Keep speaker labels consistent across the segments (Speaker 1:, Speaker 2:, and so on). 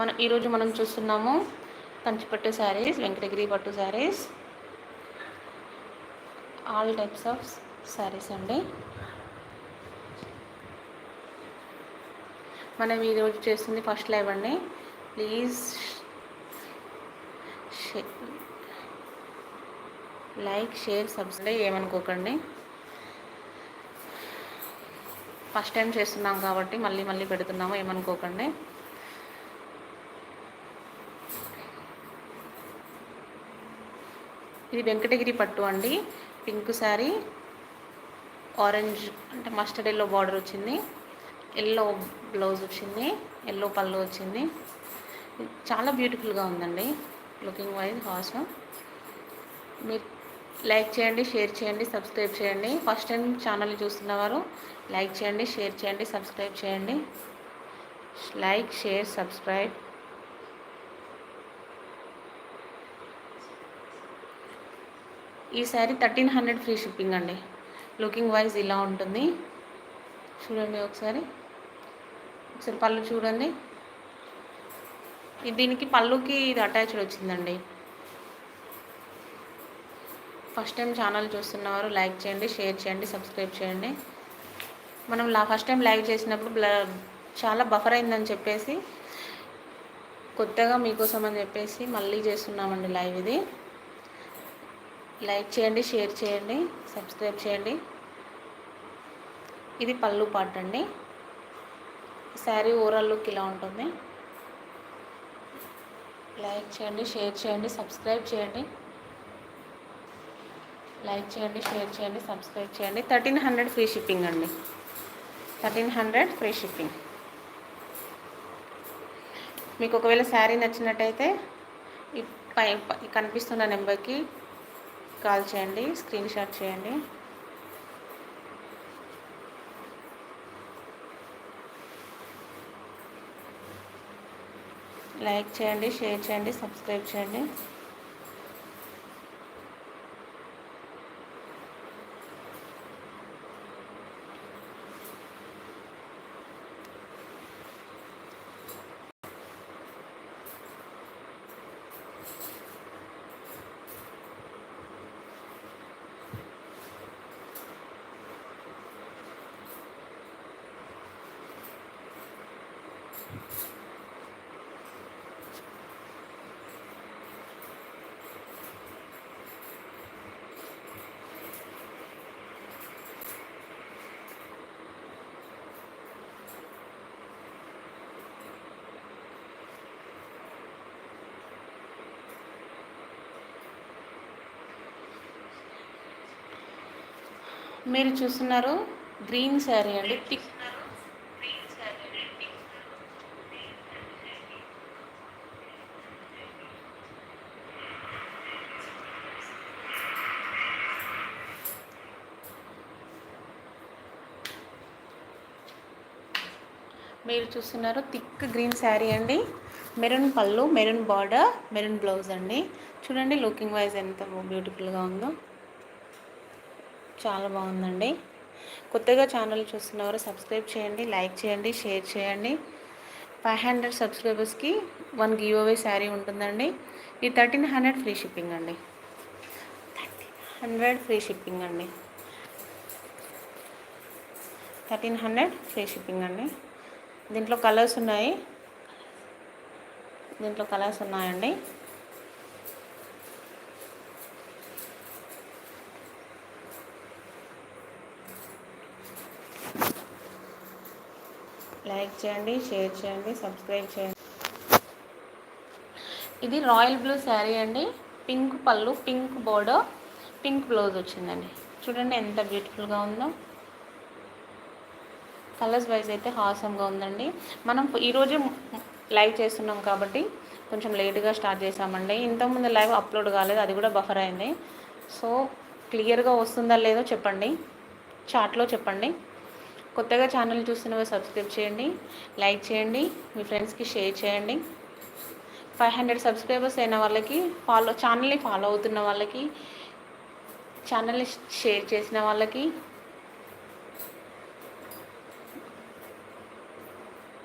Speaker 1: మనం ఈరోజు మనం చూస్తున్నాము కంచిపట్టు శారీస్ వెంకటగిరి పట్టు saris all types of saris అండి. మనం ఈరోజు చేస్తుంది ఫస్ట్ లైవ్ అండి. ప్లీజ్ లైక్ షేర్ సబ్స్క్రైబ్ ఏమనుకోకండి. ఫస్ట్ టైం చేస్తున్నాం కాబట్టి మళ్ళీ మళ్ళీ పెడుతున్నాము ఏమనుకోకండి. ఇది వెంకటగిరి పట్టు అండి. పింక్ శారీ. ఆరెంజ్ అంటే మస్టర్డ్ ఎల్లో బార్డర్ వచ్చింది. ఎల్లో బ్లౌజ్ వచ్చింది. ఎల్లో పళ్ళు వచ్చింది. చాలా బ్యూటిఫుల్గా ఉందండి. లుకింగ్ వైజ్ హాసం మీరు లైక్ చేయండి షేర్ చేయండి సబ్స్క్రైబ్ చేయండి. ఫస్ట్ టైం ఛానల్ చూస్తున్నవారు లైక్ చేయండి షేర్ చేయండి సబ్స్క్రైబ్ చేయండి. Like share subscribe. ఈ sari thirteen hundred free shipping అండి. లుకింగ్ వైజ్ ఇలా ఉంటుంది. చూడండి ఒకసారి. ఒకసారి పళ్ళు చూడండి. దీనికి పళ్ళుకి ఇది అటాచ్డ్ వచ్చిందండి. ఫస్ట్ టైం ఛానల్ చూస్తున్నవారు లైక్ చేయండి షేర్ చేయండి సబ్స్క్రైబ్ చేయండి. మనం లా ఫస్ట్ టైం లైవ్ చేసినప్పుడు బ్ల చాలా బఫర్ అయిందని చెప్పేసి కొత్తగా మీకోసం అని చెప్పేసి మళ్ళీ చేస్తున్నామండి లైవ్ ఇది. లైక్ చేయండి షేర్ చేయండి సబ్స్క్రైబ్ చేయండి. ఇది పళ్ళు పాట అండి. శారీ ఓవరాల్ లుక్ ఇలా ఉంటుంది. లైక్ చేయండి షేర్ చేయండి సబ్స్క్రైబ్ చేయండి. లైక్ చేయండి షేర్ చేయండి సబ్స్క్రైబ్ చేయండి. థర్టీన్ హండ్రెడ్ ఫ్రీ షిప్పింగ్ అండి. Thirteen hundred free shipping. మీకు ఒకవేళ శారీ నచ్చినట్టయితే ఈ పై కనిపిస్తున్న నెంబర్కి కాల్ చేయండి స్క్రీన్ షాట్ చేయండి. లైక్ చేయండి షేర్ చేయండి సబ్స్క్రైబ్ చేయండి. మీరు చూస్తున్నారు గ్రీన్ శారీ అండి. థిక్ మీరు చూస్తున్నారు థిక్ గ్రీన్ శారీ అండి. మెరూన్ పళ్ళు మెరూన్ బార్డర్ మెరూన్ బ్లౌజ్ అండి. చూడండి లుకింగ్ వైజ్ ఎంత బ్యూటిఫుల్గా ఉందో. చాలా బాగుందండి. కొత్తగా ఛానల్ చూస్తున్నవారు సబ్స్క్రైబ్ చేయండి లైక్ చేయండి షేర్ చేయండి. ఫైవ్ హండ్రెడ్ సబ్స్క్రైబర్స్కి వన్ గివ్ అవే శారీ ఉంటుందండి. ఈ థర్టీన్ హండ్రెడ్ ఫ్రీ షిప్పింగ్ అండి. హండ్రెడ్ ఫ్రీ షిప్పింగ్ అండి. థర్టీన్ హండ్రెడ్ ఫ్రీ షిప్పింగ్ అండి. దీంట్లో కలర్స్ ఉన్నాయి. దీంట్లో కలర్స్ ఉన్నాయండి. లైక్ చేయండి షేర్ చేయండి సబ్స్క్రైబ్ చేయండి. ఇది రాయల్ బ్లూ శారీ అండి. పింక్ పళ్ళు పింక్ బోర్డర్ పింక్ బ్లౌజ్ వచ్చిందండి. చూడండి ఎంత బ్యూటిఫుల్గా ఉందో. కలర్స్ వైజ్ అయితే హాసంగా ఉందండి. మనం ఈరోజు లైవ్ చేస్తున్నాం కాబట్టి కొంచెం లేట్గా స్టార్ట్ చేసామండి. ఇంతకుముందు లైవ్ అప్లోడ్ కాలేదు అది కూడా బఫర్ అయింది. సో క్లియర్గా వస్తుందా లేదో చెప్పండి. చాట్లో చెప్పండి. కొత్తగా ఛానల్ చూస్తున్న సబ్స్క్రైబ్ చేయండి లైక్ చేయండి మీ ఫ్రెండ్స్కి షేర్ చేయండి. ఫైవ్ హండ్రెడ్ సబ్స్క్రైబర్స్ అయిన వాళ్ళకి ఫాలో ఛానల్ని ఫాలో అవుతున్న వాళ్ళకి ఛానల్ని షేర్ చేసిన వాళ్ళకి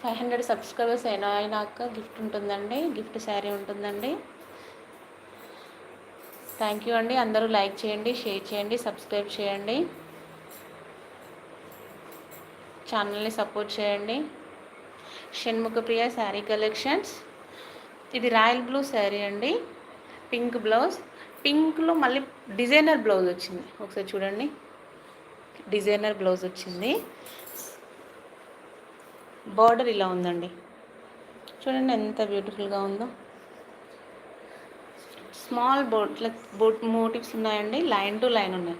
Speaker 1: ఫైవ్ హండ్రెడ్ సబ్స్క్రైబర్స్ అయినాక గిఫ్ట్ ఉంటుందండి గిఫ్ట్ శారీ ఉంటుందండి. థ్యాంక్ యూ అండి. అందరూ లైక్ చేయండి షేర్ చేయండి సబ్స్క్రైబ్ చేయండి. ఛానల్ని సపోర్ట్ చేయండి. షణ్ముఖప్రియ శారీ కలెక్షన్స్. ఇది రాయల్ బ్లూ శారీ అండి. Pink blouse. పింక్లో మళ్ళీ డిజైనర్ బ్లౌజ్ వచ్చింది. ఒకసారి చూడండి. డిజైనర్ బ్లౌజ్ వచ్చింది. బార్డర్ ఇలా ఉందండి. చూడండి ఎంత బ్యూటిఫుల్గా ఉందో. స్మాల్ బోట్ బోట్ మోటివ్స్ ఉన్నాయండి. లైన్ టు లైన్ ఉన్నాయి.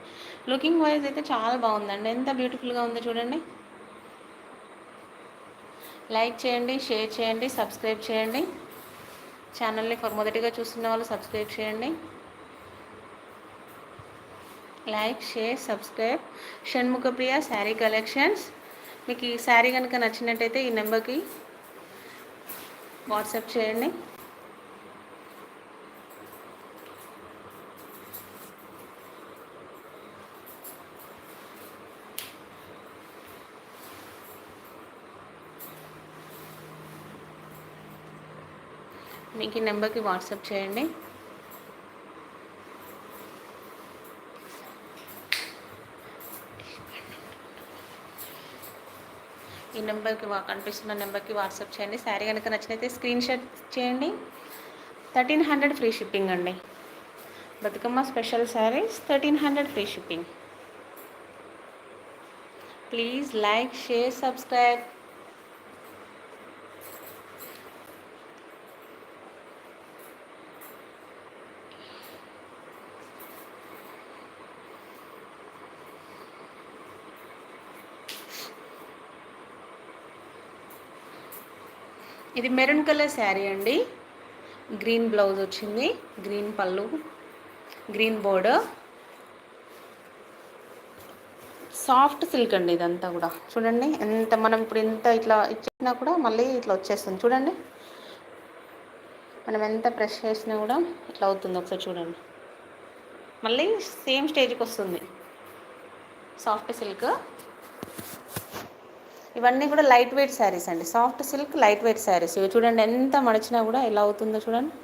Speaker 1: లుకింగ్ వైజ్ అయితే చాలా బాగుందండి. ఎంత బ్యూటిఫుల్గా ఉందో చూడండి. లైక్ చేయండి షేర్ చేయండి సబ్స్క్రైబ్ చేయండి. ఛానల్ని ఫర్ మొదటిగా చూస్తున్న వాళ్ళు సబ్స్క్రైబ్ చేయండి. Like share subscribe. Shanmukhapriya sari collections. మీకు ఈ శారీ కనుక నచ్చినట్టయితే ఈ నెంబర్కి వాట్సాప్ చేయండి. మీకు ఈ నెంబర్కి వాట్సాప్ చేయండి. ఈ నెంబర్కి వా కనిపిస్తున్న నెంబర్కి వాట్సాప్ చేయండి. శారీ కనుక నచ్చినైతే స్క్రీన్ షాట్ చేయండి. థర్టీన్ హండ్రెడ్ ఫ్రీ షిప్పింగ్ అండి. Bathukamma special saris thirteen hundred free shipping. Please like share subscribe. ఇది మెరూన్ కలర్ శారీ అండి. గ్రీన్ బ్లౌజ్ వచ్చింది. గ్రీన్ పళ్ళు. Green border. సాఫ్ట్ సిల్క్ అండి ఇదంతా కూడా. చూడండి ఎంత మనం ఇప్పుడు ఎంత ఇట్లా ఇచ్చినా కూడా మళ్ళీ ఇట్లా వచ్చేస్తుంది. చూడండి. మనం ఎంత ప్రెస్ చేసినా కూడా ఇట్లా అవుతుంది ఒకసారి చూడండి. మళ్ళీ సేమ్ స్టేజ్కి వస్తుంది. Soft silk. ఇవన్నీ కూడా లైట్ వెయిట్ శారీస్ అండి. Soft silk light weight saris ఇవి చూడండి ఎంత మడిచినా కూడా ఎలా అవుతుందో చూడండి.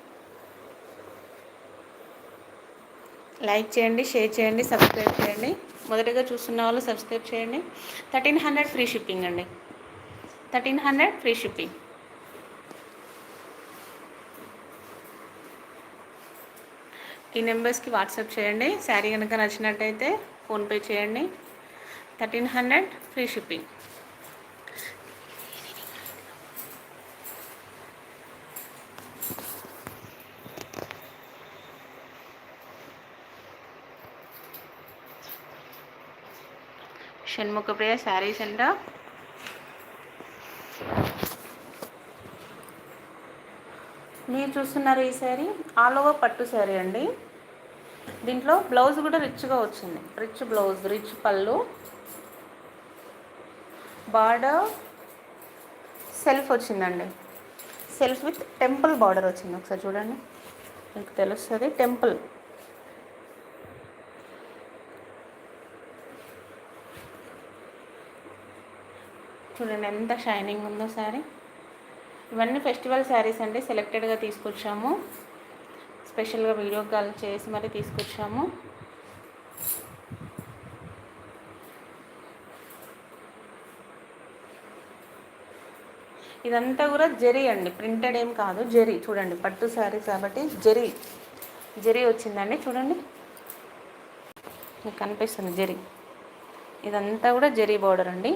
Speaker 1: లైక్ చేయండి షేర్ చేయండి సబ్స్క్రైబ్ చేయండి. మొదటగా చూస్తున్న వాళ్ళు సబ్స్క్రైబ్ చేయండి. థర్టీన్ హండ్రెడ్ ఫ్రీ షిప్పింగ్ అండి. థర్టీన్ హండ్రెడ్ ఫ్రీ షిప్పింగ్ ఈ నెంబర్స్కి వాట్సాప్ చేయండి. శారీ కనుక నచ్చినట్టయితే ఫోన్పే చేయండి. Thirteen hundred free shipping Shanmukhapriya sari centre మీరు చూస్తున్నారు ఈ శారీ ఆల్ ఓవర్ పట్టు శారీ అండి. దీంట్లో బ్లౌజ్ కూడా రిచ్గా వచ్చింది. రిచ్ బ్లౌజ్ రిచ్ పళ్ళు. బార్డర్ సెల్ఫ్ వచ్చిందండి. సెల్ఫ్ విత్ టెంపుల్ బార్డర్ వచ్చింది. ఒకసారి చూడండి. మీకు తెలుస్తుంది. టెంపుల్. చూడండి ఎంత షైనింగ్ ఉందో శారీ. ఇవన్నీ ఫెస్టివల్ శారీస్ అండి సెలెక్టెడ్గా తీసుకొచ్చాము. స్పెషల్గా వీడియో కాల్ చేసి మరి తీసుకొచ్చాము. ఇదంతా కూడా జెరీ అండి ప్రింటెడ్ ఏం కాదు జెరీ. చూడండి పట్టు శారీ కాబట్టి జెరీ. జెరీ వచ్చిందండి చూడండి. మీకు కనిపిస్తుంది జెరీ. ఇదంతా కూడా జెరీ బార్డర్ అండి.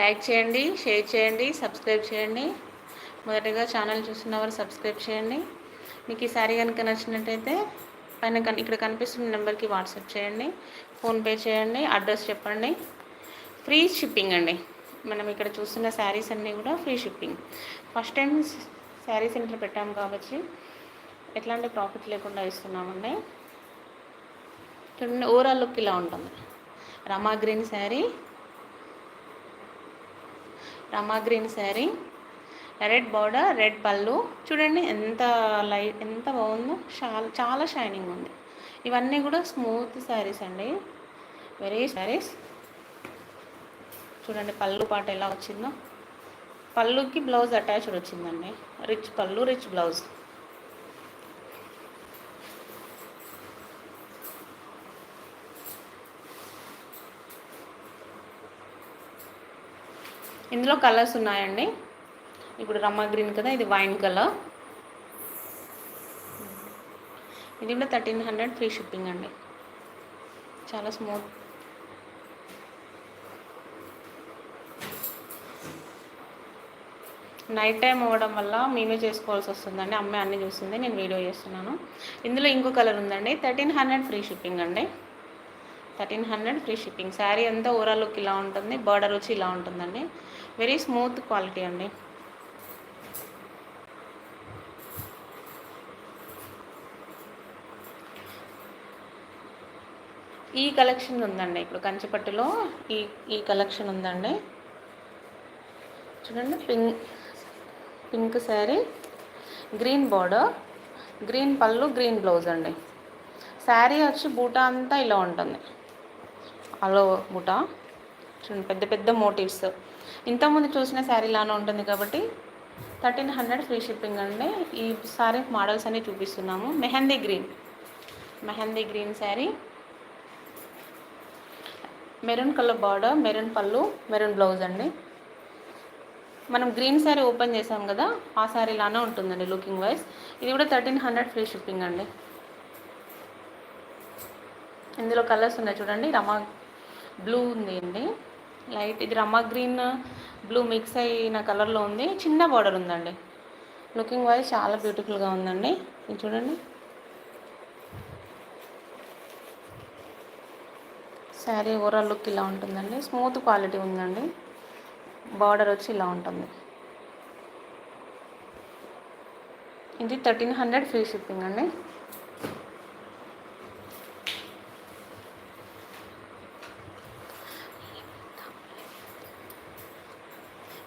Speaker 1: లైక్ చేయండి షేర్ చేయండి సబ్స్క్రైబ్ చేయండి. మొదటగా ఛానల్ చూస్తున్న వారు సబ్స్క్రైబ్ చేయండి. మీకు ఈ శారీ కనుక నచ్చినట్టయితే పైన కన్ ఇక్కడ కనిపిస్తున్న నెంబర్కి వాట్సాప్ చేయండి ఫోన్పే చేయండి అడ్రస్ చెప్పండి. ఫ్రీ షిప్పింగ్ అండి. మనం ఇక్కడ చూస్తున్న శారీస్ అన్నీ కూడా free shipping. First time sari centre పెట్టాము కాబట్టి ఎట్లాంటి ప్రాఫిట్ లేకుండా ఇస్తున్నామండి. చూడండి ఓవరాల్ లుక్ ఇలా ఉంటుంది. Rama green sari Rama green sari red border red పళ్ళు. చూడండి ఎంత లైట్ ఎంత బాగుందో చాలా చాలా షైనింగ్ ఉంది. ఇవన్నీ కూడా స్మూత్ శారీస్ అండి. వెరీ శారీస్. చూడండి పళ్ళు పాట ఎలా వచ్చిందో. పళ్ళుకి బ్లౌజ్ అటాచ్డ్ వచ్చిందండి. రిచ్ పళ్ళు రిచ్ బ్లౌజ్. ఇందులో కలర్స్ ఉన్నాయండి. ఇప్పుడు రమ్మ గ్రీన్ కదా ఇది వైన్ కలర్. ఇది కూడా థర్టీన్ హండ్రెడ్ ఫ్రీ షిప్పింగ్ అండి. చాలా స్మూత్. నైట్ టైం అవ్వడం వల్ల మేమే చేసుకోవాల్సి వస్తుందండి. అమ్మాయి అన్నీ చూస్తుంది నేను వీడియో చేస్తున్నాను. ఇందులో ఇంకో కలర్ ఉందండి. థర్టీన్ హండ్రెడ్ ఫ్రీ షిప్పింగ్ అండి. Thirteen hundred free shipping. Sari అంతా ఓవరాల్ లుక్ ఇలా ఉంటుంది బార్డర్ వచ్చి ఇలా ఉంటుందండి. వెరీ స్మూత్ క్వాలిటీ అండి. ఈ కలెక్షన్ ఉందండి ఇప్పుడు కంచిపట్టులో. ఈ ఈ కలెక్షన్ ఉందండి. చూడండి pink pink sari green border green పళ్ళు గ్రీన్ బ్లౌజ్ అండి. శారీ వచ్చి బూటా అంతా ఇలా ఉంటుంది. అలో బూటా. చూడండి పెద్ద పెద్ద మోటివ్స్. ఇంతకుముందు చూసిన శారీ లానే ఉంటుంది కాబట్టి థర్టీన్ హండ్రెడ్ ఫ్రీ షిప్పింగ్ అండి. ఈ శారీ మోడల్స్ అన్ని చూపిస్తున్నాము. Mehndi green. Mehndi green sari. Maroon colour border maroon పళ్ళు మెరూన్ బ్లౌజ్ అండి. మనం గ్రీన్ శారీ ఓపెన్ చేసాం కదా ఆ శారీ లానే ఉంటుందండి లుకింగ్ వైజ్. ఇది కూడా థర్టీన్ హండ్రెడ్ ఫ్రీ షిప్పింగ్ అండి. ఇందులో కలర్స్ ఉన్నాయి చూడండి. రమా బ్లూ ఉంది అండి. లైట్. ఇది రమ్మ గ్రీన్ బ్లూ మిక్స్ అయిన కలర్లో ఉంది. చిన్న బార్డర్ ఉందండి. లుకింగ్ వైజ్ చాలా బ్యూటిఫుల్గా ఉందండి. ఇది చూడండి. శారీ ఓవరాల్ లుక్ ఇలా ఉంటుందండి. స్మూత్ క్వాలిటీ ఉందండి. బార్డర్ వచ్చి ఇలా ఉంటుంది. ఇది థర్టీన్ హండ్రెడ్ ఫ్రీ షిప్పింగ్ అండి.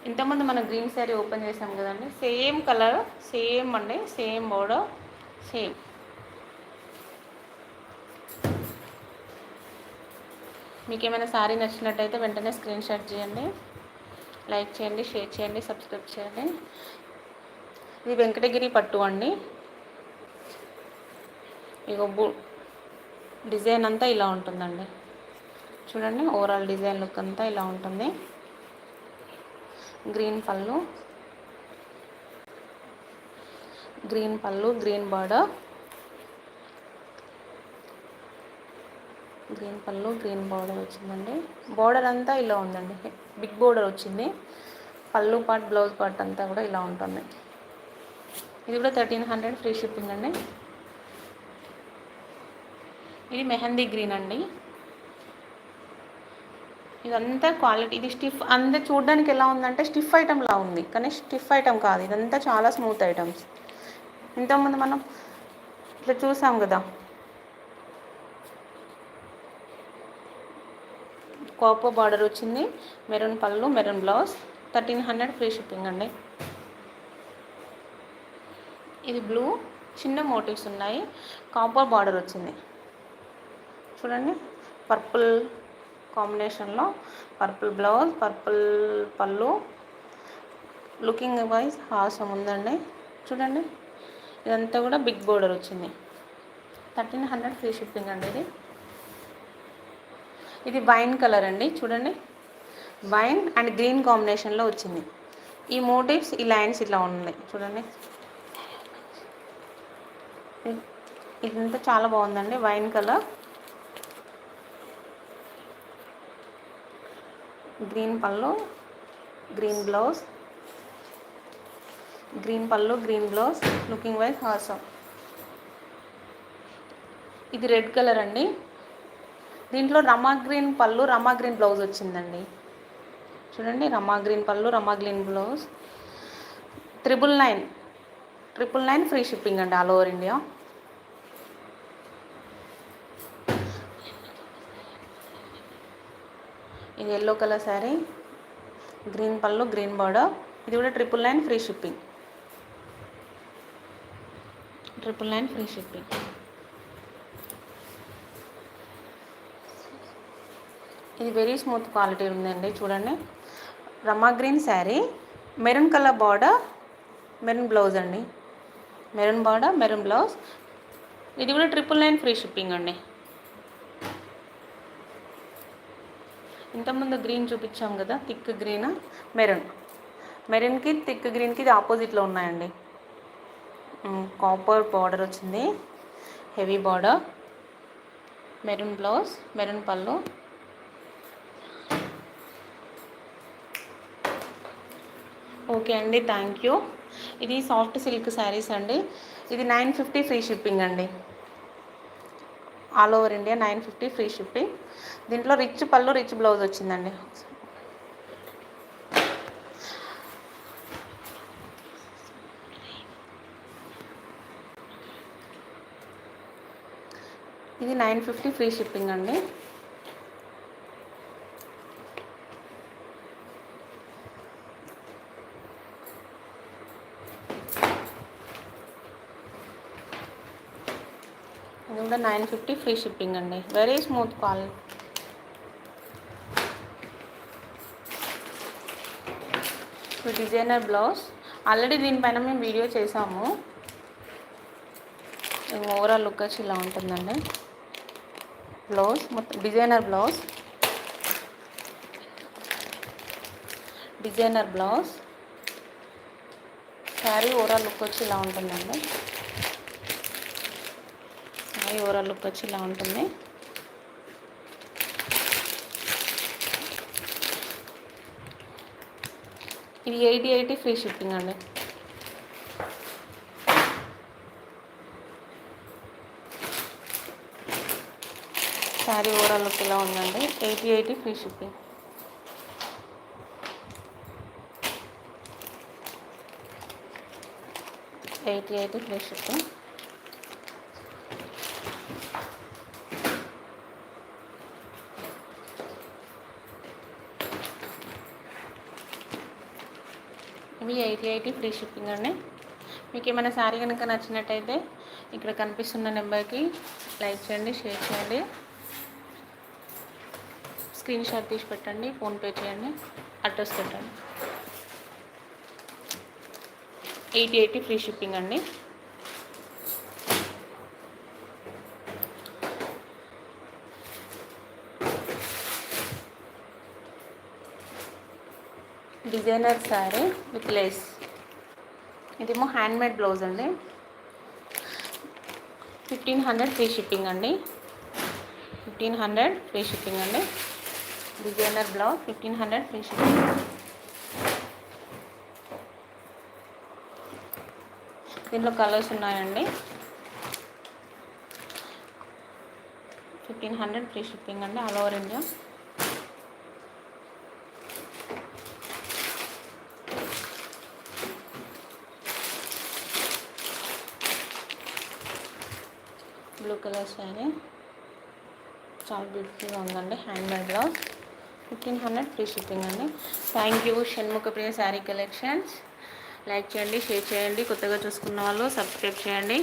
Speaker 1: ఇంతకుముందు మనం గ్రీన్ శారీ ఓపెన్ చేసాం కదండి. సేమ్ కలర్ సేమ్ అండి సేమ్ బోర్డర్ సేమ్ మీకు ఏమైనా శారీ నచ్చినట్టయితే వెంటనే స్క్రీన్ షాట్ చేయండి. లైక్ చేయండి షేర్ చేయండి సబ్స్క్రైబ్ చేయండి. ఇది వెంకటగిరి పట్టు అండి. ఇక డిజైన్ అంతా ఇలా ఉంటుందండి. చూడండి ఓవరాల్ డిజైన్ లుక్ అంతా ఇలా ఉంటుంది. గ్రీన్ పళ్ళు. గ్రీన్ పళ్ళు గ్రీన్ బార్డర్. గ్రీన్ పళ్ళు గ్రీన్ బార్డర్ వచ్చిందండి. బార్డర్ అంతా ఇలా ఉందండి. బిగ్ బార్డర్ వచ్చింది. పళ్ళు పార్ట్ బ్లౌజ్ పార్ట్ అంతా కూడా ఇలా ఉంటుంది. ఇది కూడా థర్టీన్ హండ్రెడ్ ఫ్రీ షిప్పింగ్ అండి. ఇది మెహందీ గ్రీన్ అండి. ఇదంతా క్వాలిటీ ఇది స్టిఫ్ అంతా చూడడానికి ఎలా ఉందంటే స్టిఫ్ ఐటమ్ లా ఉంది. కానీ స్టిఫ్ ఐటమ్ కాదు. ఇదంతా చాలా స్మూత్ ఐటమ్స్ ఇంతకుముందు మనం ఇట్లా చూసాం కదా. కోపో బార్డర్ వచ్చింది. మెరూన్ పళ్ళు maroon blouse thirteen hundred free shipping అండి. ఇది బ్లూ చిన్న మోటివ్స్ ఉన్నాయి. కాపర్ బార్డర్ వచ్చింది. చూడండి. పర్పుల్ కాంబినేషన్లో పర్పుల్ బ్లౌజ్ పర్పుల్ పళ్ళు. లుకింగ్ వైజ్ హాసం ఉందండి. చూడండి. ఇదంతా కూడా బిగ్ బోర్డర్ వచ్చింది. థర్టీన్ హండ్రెడ్ ఫ్రీ షిప్పింగ్ అండి ఇది. ఇది వైన్ కలర్ అండి. చూడండి. వైన్ అండ్ గ్రీన్ కాంబినేషన్లో వచ్చింది. ఈ మోటివ్స్ ఈ లైన్స్ ఇట్లా ఉన్నాయి. చూడండి. ఇదంతా చాలా బాగుందండి. Wine colour. గ్రీన్ పళ్ళు గ్రీన్ బ్లౌజ్ గ్రీన్ పళ్ళు గ్రీన్ బ్లౌజ్ లుకింగ్ వైజ్ హాసం ఇది రెడ్ కలర్ అండి. దీంట్లో రమా గ్రీన్ పళ్ళు రమా గ్రీన్ బ్లౌజ్ వచ్చిందండి. చూడండి రమా గ్రీన్ పళ్ళు Rama green blouse. Triple nine. Triple nine free shipping అండి ఆల్ ఓవర్ ఇండియా. ఇది ఎల్లో కలర్ శారీ గ్రీన్ పళ్ళు గ్రీన్ బార్డర్ ఇది కూడా triple nine free shipping triple nine free shipping ఇది వెరీ స్మూత్ క్వాలిటీ ఉందండి చూడండి. Rama green sari maroon colour border maroon blouse అండి. Maroon border maroon blouse ఇది కూడా ట్రిపుల్ నైన్ ఫ్రీ షిప్పింగ్ అండి. ఇంతకుముందు గ్రీన్ చూపించాం కదా థిక్ గ్రీన్ మెరూన్. మెరూన్కి థిక్ గ్రీన్కి ఇది ఆపోజిట్లో ఉన్నాయండి. కాపర్ బార్డర్ వచ్చింది. Heavy border maroon blouse maroon పళ్ళు. ఓకే అండి థ్యాంక్ యూ ఇది సాఫ్ట్ సిల్క్ శారీస్ అండి. ఇది నైన్ ఫిఫ్టీ ఫ్రీ షిప్పింగ్ అండి. All over India nine fifty free shipping దీంట్లో రిచ్ పళ్ళు రిచ్ బ్లౌజ్ వచ్చిందండి. ఇది నైన్ ఫిఫ్టీ ఫ్రీ షిప్పింగ్ అండి. ఇది కూడా నైన్ ఫిఫ్టీ ఫ్రీ షిప్పింగ్ అండి. Very smooth quality designer blouse. Already దీనిపైన మేము వీడియో చేసాము. ఓవరాల్ లుక్ వచ్చి ఇలా ఉంటుందండి. బ్లౌజ్ మొత్తం designer blouse. Designer blouse sari overall look వచ్చి ఇలా ఉంటుందండి. శారీ ఓవరాల్ లుక్ వచ్చి ఇలా ఉంటుంది. ఇది ఎయిటీ ఎయిటీ ఫ్రీ షిప్పింగ్ అండి శారీ ఓవరాల్ లుక్ ఇలా ఉందండి eighty eighty free shipping eighty eighty free shipping ఇవి ఎయిటీ ఎయిటీ ఫ్రీ షిప్పింగ్ అండి. మీకు ఏమైనా శారీ కనుక నచ్చినట్టయితే ఇక్కడ కనిపిస్తున్న నెంబర్కి లైక్ చేయండి షేర్ చేయండి. స్క్రీన్ షాట్ తీసి పెట్టండి ఫోన్పే చేయండి అడ్రస్ పెట్టండి. ఎయిటీ ఎయిటీ ఫ్రీ షిప్పింగ్ అండి. Designer sari with lace. ఇదేమో హ్యాండ్మేడ్ బ్లౌజ్ అండి. ఫిఫ్టీన్ హండ్రెడ్ ఫ్రీ షిప్పింగ్ అండి. ఫిఫ్టీన్ హండ్రెడ్ ఫ్రీ షిప్పింగ్ అండి. Designer blouse fifteen hundred free shipping. దీంట్లో కలర్స్ ఉన్నాయండి. ఫిఫ్టీన్ హండ్రెడ్ ఫ్రీ షిప్పింగ్ అండి all over India blue colour sari చాలా బ్యూటిఫుల్గా ఉందండి handmade blouse fifteen hundred free shipping అండి. Thank you Shanmukha Priya sari collections like చేయండి share చేయండి. కొత్తగా చూసుకున్న వాళ్ళు సబ్స్క్రైబ్ చేయండి.